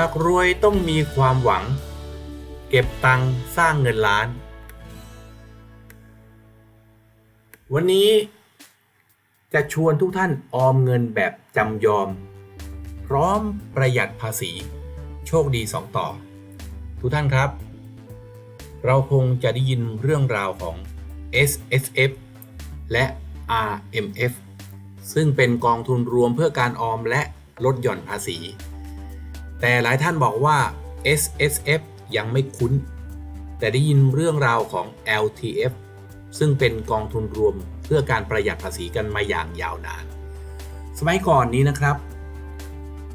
ากรวยต้องมีความหวัง เก็บตังค์สร้างเงินล้าน วันนี้จะชวนทุกท่านออมเงินแบบจำยอม พร้อมประหยัดภาษี โชคดีสองต่อ ทุกท่านครับ เราคงจะได้ยินเรื่องราวของ S S F และ R M F ซึ่งเป็นกองทุนรวมเพื่อการออมและลดหย่อนภาษี แต่หลายท่านบอกว่า S S F ยังไม่คุ้น แต่ได้ยินเรื่องราวของ L T F ซึ่งเป็นกองทุนรวมเพื่อการประหยัดภาษีกันมาอย่างยาวนาน สมัยก่อนนี้นะครับ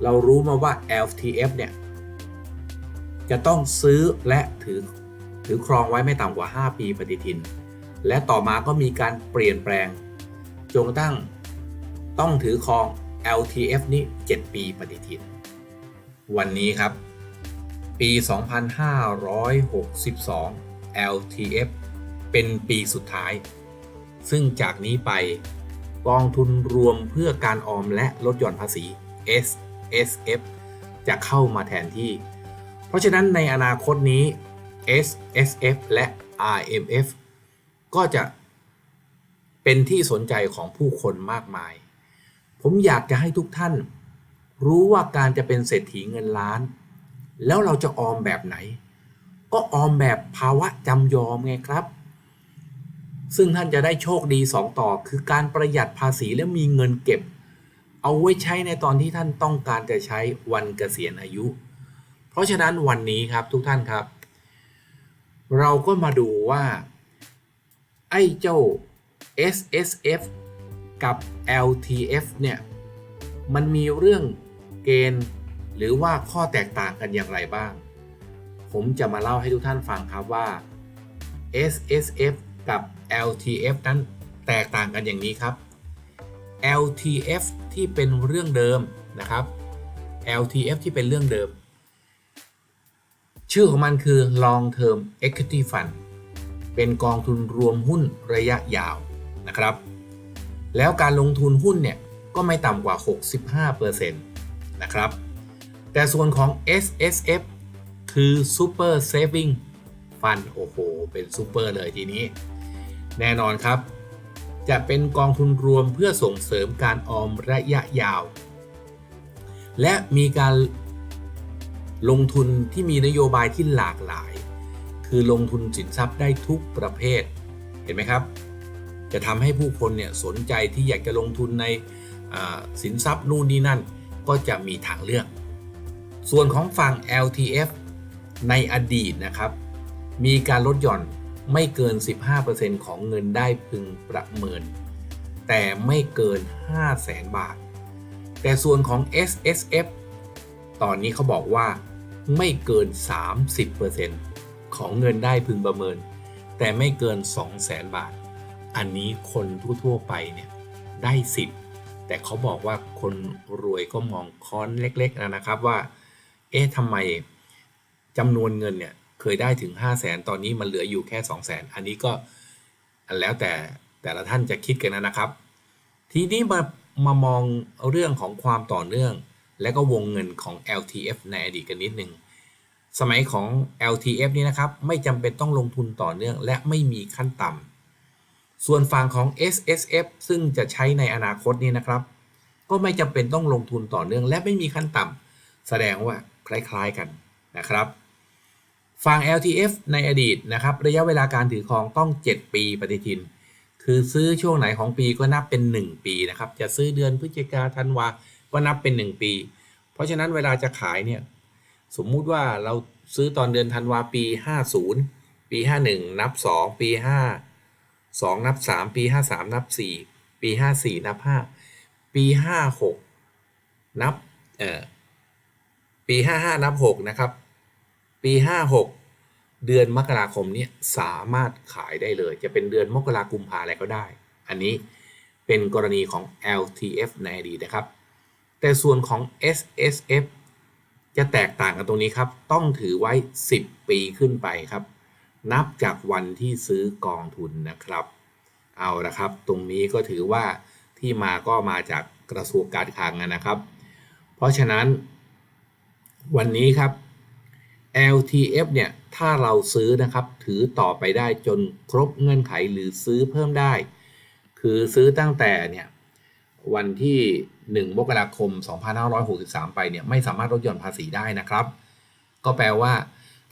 เรารู้มาว่า LTF เนี่ย จะต้องซื้อและถือถือครองไว้ไม่ต่ำกว่า 5 ปีปฏิทิน และต่อมาก็มีการเปลี่ยนแปลงจนกระทั่งต้องถือครอง LTF นี้ 7 ปีปฏิทิน วันนี้ครับ ปี 2562 LTF เป็นปีสุดท้าย ซึ่งจากนี้ไปกองทุนรวมเพื่อการออมและลดหย่อนภาษี S S F จะเข้ามาแทนที่ เพราะฉะนั้นในอนาคตนี้ S S F และ R M F ก็จะเป็นที่สนใจของผู้คนมากมาย ผมอยากจะให้ทุกท่าน รู้ว่าการจะเป็นเศรษฐีเงินล้าน แล้วเราจะออมแบบไหน ก็ออมแบบภาวะจำยอมไงครับ ซึ่งท่านจะได้โชคดี2ต่อ คือการประหยัดภาษีและมีเงินเก็บ เอาไว้ใช้ในตอนที่ท่านต้องการจะใช้วันเกษียณอายุ เพราะฉะนั้นวันนี้ครับทุกท่านครับ เราก็มาดูว่า ไอ้เจ้า S S F กับ L T F เนี่ย มันมีเรื่อง เกณฑ์ หรือว่าข้อแตกต่างกันอย่างไรบ้าง ผมจะมาเล่าให้ทุกท่านฟังครับว่า S S F กับ L T F นั้นแตกต่างกันอย่างนี้ครับ L T F ที่เป็นเรื่องเดิมนะครับ L T F ที่เป็นเรื่องเดิม ชื่อของมันคือ Long Term Equity Fund เป็นกองทุนรวมหุ้นระยะยาวนะครับ แล้วการลงทุนหุ้นเนี่ย ก็ไม่ต่ำกว่า 65% นะครับ แต่ส่วนของ S S F คือ Super Saving Fund โอ้โห เป็นซูเปอร์เลยทีนี้ แน่นอนครับ จะเป็นกองทุนรวมเพื่อส่งเสริมการออมระยะยาว และมีการลงทุนที่มีนโยบายที่หลากหลาย คือลงทุนสินทรัพย์ได้ทุกประเภท เห็นไหมครับ จะทำให้ผู้คนเนี่ยสนใจที่อยากจะลงทุนในสินทรัพย์นู่นนี่นั่น ก็จะมีทางเลือก ส่วนของฝั่ง LTF ในอดีตนะครับ มีการลดหย่อนไม่เกิน 15%ของเงินได้พึงประเมิน แต่ไม่เกิน 5 0 0แสนบาท แต่ส่วนของ S S F ตอนนี้เขาบอกว่าไม่เกิน 30%ของเงินได้พึงประเมิน แต่ไม่เกิน 2 0 0แสนบาท อันนี้คนทั่วๆไปเนี่ยได้สิทธิ์ แต่เขาบอกว่าคนรวยก็มองค้อนเล็กๆนะครับว่า เอ๊ะทำไมจำนวนเงินเนี่ยเคยได้ถึง 5 0 0แสนตอนนี้มันเหลืออยู่แค่ 2 0 0แสนอันนี้ก็แล้วแต่แต่ละท่านจะคิดกันนะครับ ทีนี้มามามองเรื่องของความต่อเนื่อง และก็วงเงินของ LTF ในอดีตกันนิดนึงสมัยของ LTF นี่นะครับ ไม่จำเป็นต้องลงทุนต่อเนื่อง และไม่มีขั้นต่ำ ส่วนฝั่งของ SSF ซึ่งจะใช้ในอนาคตนี้นะครับ ก็ไม่จำเป็นต้องลงทุนต่อเนื่องและไม่มีขั้นต่ำแสดงว่าคล้ายๆกันนะครับฝั่ง LTF ในอดีตนะครับระยะเวลาการถือครองต้อง 7 ปีปฏิทิน คือซื้อช่วงไหนของปีก็นับเป็น 1 ปีนะครับ จะซื้อเดือนพฤศจิกาธันวาก็นับเป็น 1 ปี เพราะฉะนั้นเวลาจะขายเนี่ยสมมุติว่าเราซื้อตอนเดือนธันวาปี 50 ปี 51 นับ 2 ปี 5 2 นับ 3 ปี 53 นับ 4 ปี 54 นับ 5 ปี 56 นับเอ่อปี 55 นับ 6 นะครับ ปี 56 เดือนมกราคมนี้สามารถขายได้เลย จะเป็นเดือนมกราคมกุมภาอะไรก็ได้ อันนี้เป็นกรณีของ LTF ในอดีตนะครับ แต่ส่วนของ SSF จะแตกต่างกันตรงนี้ครับ ต้องถือไว้ 10 ปีขึ้นไปครับ นับจากวันที่ซื้อกองทุนนะครับ เอาละครับ ตรงนี้ก็ถือว่าที่มาก็มาจากกระทรวงการคลังนะครับ เพราะฉะนั้น วันนี้ครับ LTF เนี่ย ถ้าเราซื้อนะครับ ถือต่อไปได้จนครบเงื่อนไขหรือซื้อเพิ่มได้ คือซื้อตั้งแต่เนี่ย วันที่ 1 มกราคม 2563 ไปเนี่ย ไม่สามารถลดหย่อนภาษีได้นะครับ ก็แปลว่า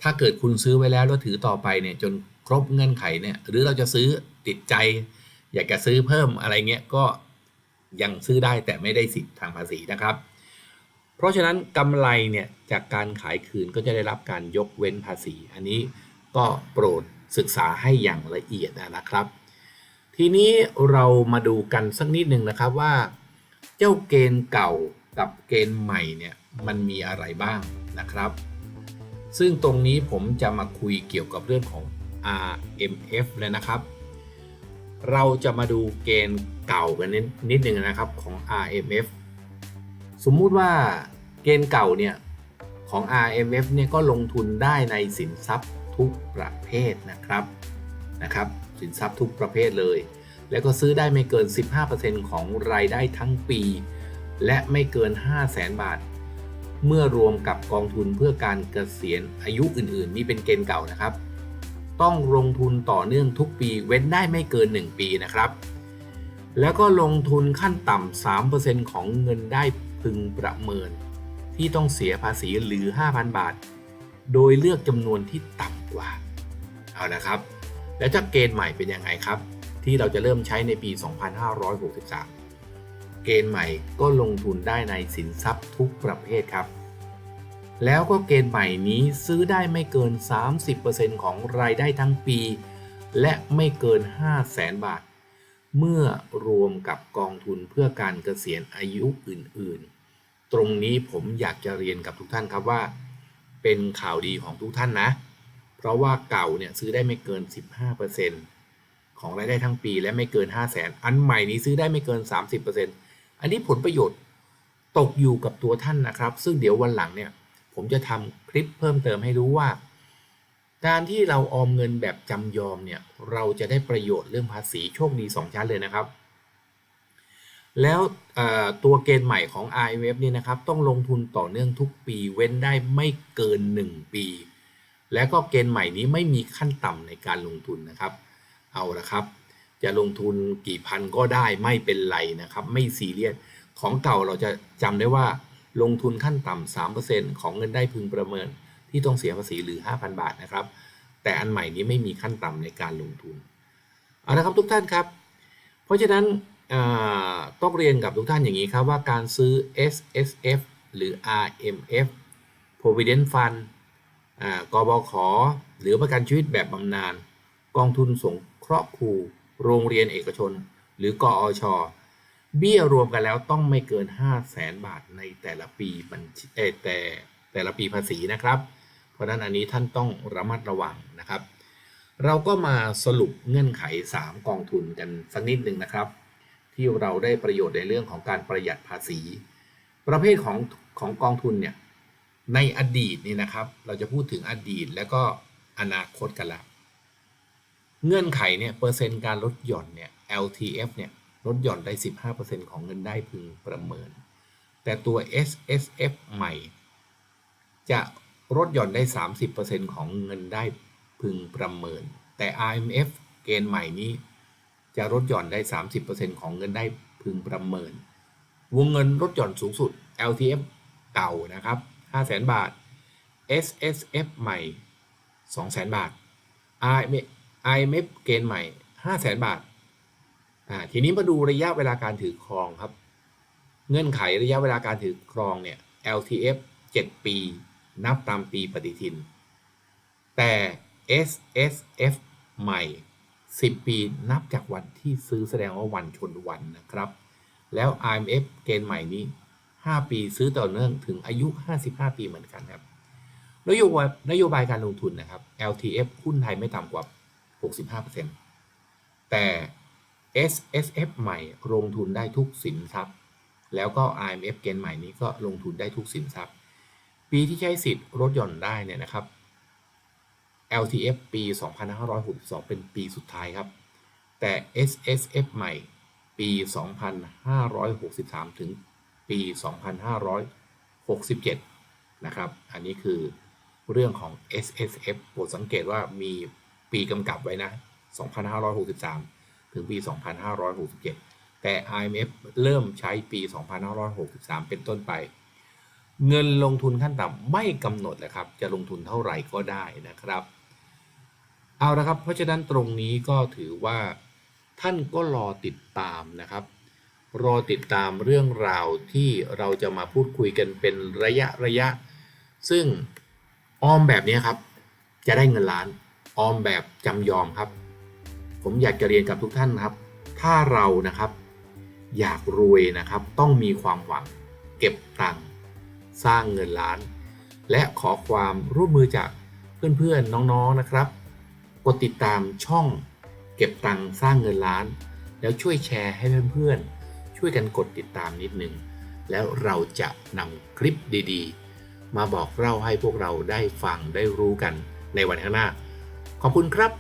ถ้าเกิดคุณซื้อไว้แล้วแล้วถือต่อไปเนี่ยจนครบเงื่อนไขเนี่ยหรือเราจะซื้อติดใจ อยากจะซื้อเพิ่มอะไรเงี้ยก็ยังซื้อได้แต่ไม่ได้สิทธิ์ทางภาษีนะครับ เพราะฉะนั้นกำไรเนี่ยจากการขายคืนก็จะได้รับการยกเว้นภาษี อันนี้ก็โปรดศึกษาให้อย่างละเอียดนะครับ ทีนี้เรามาดูกันสักนิดหนึ่งนะครับว่า เจ้าเกณฑ์เก่ากับเกณฑ์ใหม่เนี่ยมันมีอะไรบ้างนะครับ ซึ่งตรงนี้ผมจะมาคุยเกี่ยวกับเรื่องของ RMF เลยนะครับ เราจะมาดูเกณฑ์เก่ากันนิดนิดหนึ่งนะครับของ RMF สมมุติว่าเกณฑ์เก่าเนี่ยของ RMF เนี่ยก็ลงทุนได้ในสินทรัพย์ทุกประเภทนะครับนะครับ สินทรัพย์ทุกประเภทเลย แล้วก็ซื้อได้ไม่เกิน 15%ของรายได้ทั้งปี และไม่เกิน 5 0 0แสนบาท เมื่อรวมกับกองทุนเพื่อการเกษียณอายุอื่นๆ นี่เป็นเกณฑ์เก่านะครับ ต้องลงทุนต่อเนื่องทุกปีเว้นได้ไม่เกิน 1 ปีนะครับ แล้วก็ลงทุนขั้นต่ำ 3%ของเงินได้พึงประเมิน ที่ต้องเสียภาษีหรือ 5,000 บาท โดยเลือกจำนวนที่ต่ำกว่า เอานะครับ แล้วจะเกณฑ์ใหม่เป็นยังไงครับ ที่เราจะเริ่มใช้ในปี 2563 เกณฑ์ใหม่ก็ลงทุนได้ในสินทรัพย์ทุกประเภทครับ แล้วก็เกณฑ์ใหม่นี้ซื้อได้ไม่เกิน 30%ของรายได้ทั้งปี และไม่เกิน 5 0 0แสนบาท เมื่อรวมกับกองทุนเพื่อการเกษียณอายุอื่นๆ ตรงนี้ผมอยากจะเรียนกับทุกท่านครับว่า เป็นข่าวดีของทุกท่านนะ เพราะว่าเก่าเนี่ยซื้อได้ไม่เกิน 15%ของรายได้ทั้งปีและไม่เกิน 5 0 0แสนอันใหม่นี้ซื้อได้ไม่เกิน 30% อันนี้ผลประโยชน์ตกอยู่กับตัวท่านนะครับ ซึ่งเดี๋ยววันหลังเนี่ย ผมจะทำคลิปเพิ่มเติมให้รู้ว่า การที่เราออมเงินแบบจำยอมเนี่ย เราจะได้ประโยชน์เรื่องภาษีโชคดี 2 ชั้นเลยนะครับ แล้วตัวเกณฑ์ใหม่ของ IMF เนี่ยนะครับ ต้องลงทุนต่อเนื่องทุกปีเว้นได้ไม่เกิน 1 ปี แล้วก็เกณฑ์ใหม่นี้ไม่มีขั้นต่ำในการลงทุนนะครับ เอาละครับ จะลงทุนกี่พันก็ได้ไม่เป็นไรนะครับ ไม่ซีเรียสของเก่าเราจะจำได้ว่าลงทุนขั้นต่ำ3%ของเงินได้พึงประเมิน ที่ต้องเสียภาษีหรือ 5,000 บาทนะครับ แต่อันใหม่นี้ไม่มีขั้นต่ำในการลงทุนเอาละครับทุกท่านครับ เพราะฉะนั้นต้องเรียนกับทุกท่านอย่างนี้ครับว่าการซื้อ S S F หรือ R M F Provident Fund กบข หรือประกันชีวิตแบบบำนาญกองทุนสงเคราะห์ครู โรงเรียนเอกชน หรือกอชเบี้ยรวมกันแล้วต้องไม่เกิน 5 0 0แสนบาทในแต่ละปีบัญชีแต่แต่ละปีภาษีนะครับ เพราะนั้นอันนี้ท่านต้องระมัดระวังนะครับ เราก็มาสรุปเงื่อนไข 3 กองทุนกันสักนิดหนึ่งนะครับ ที่เราได้ประโยชน์ในเรื่องของการประหยัดภาษี ประเภทของของกองทุนเนี่ยในอดีตนี่นะครับ เราจะพูดถึงอดีตแล้วก็อนาคตกันละ เงื่อนไขเนี่ยเปอร์เซ็นต์การลดหย่อนเนี่ย LTF เนี่ยลดหย่อนได้ 15%ของเงินได้พึงประเมิน แต่ตัว S S F ใหม่ จะลดหย่อนได้ 30%ของเงินได้พึงประเมิน แต่ IMF เกณฑ์ใหม่นี้ จะลดหย่อนได้ 30%ของเงินได้พึงประเมิน วงเงินลดหย่อนสูงสุด LTF เก่านะครับ 500,000 บาท S S F ใหม่ 200,000 บาท IMF เกณฑ์ใหม่ 500,000บาท อ่า ทีนี้มาดูระยะเวลาการถือครองครับ เงื่อนไขระยะเวลาการถือครองเนี่ย LTF 7 ปี นับตามปีปฏิทิน แต่ SSF ใหม่ 10 ปีนับจากวันที่ซื้อแสดงว่าวันชนวันนะครับ แล้ว IMF เกณฑ์ใหม่นี้ 5 ปีซื้อต่อเนื่องถึงอายุ 55 ปีเหมือนกันครับ นโยบายนโยบายการลงทุนนะครับ LTF หุ้นไทยไม่ต่ำกว่า 65%แต่ S S F ใหม่ลงทุนได้ทุกสินทรัพย์ แล้วก็ I M F เกณฑ์ใหม่นี้ก็ลงทุนได้ทุกสินทรัพย์ ปีที่ใช้สิทธิ์ลดหย่อนได้เนี่ยนะครับ L T F ปี 2562 เป็นปีสุดท้ายครับ แต่ S S F ใหม่ปี 2563 ถึงปี 2567 นะครับ อันนี้คือเรื่องของ S S F โปรดสังเกตว่ามี ปีกำกับไว้นะ 2563 ถึงปี 2567 แต่ IMF เริ่มใช้ปี 2563 เป็นต้นไป เงินลงทุนขั้นต่ำไม่กำหนดเลยครับ จะลงทุนเท่าไหร่ก็ได้นะครับ เอาละครับ เพราะฉะนั้นตรงนี้ก็ถือว่าท่านก็รอติดตามนะครับ รอติดตามเรื่องราวที่เราจะมาพูดคุยกันเป็นระยะระยะ ซึ่งออมแบบนี้ครับ จะได้เงินล้าน ออมแบบจำยอมครับ ผมอยากจะเรียนกับทุกท่านนะครับ ถ้าเรานะครับอยากรวยนะครับ ต้องมีความหวังเก็บตังค์สร้างเงินล้าน และขอความร่วมมือจากเพื่อนๆน้องๆนะครับ กดติดตามช่องเก็บตังค์สร้างเงินล้าน แล้วช่วยแชร์ให้เพื่อนๆ ช่วยกันกดติดตามนิดนึง แล้วเราจะนำคลิปดีๆ มาบอกเล่าให้พวกเราได้ฟังได้รู้กันในวันข้างหน้า ขอบคุณครับ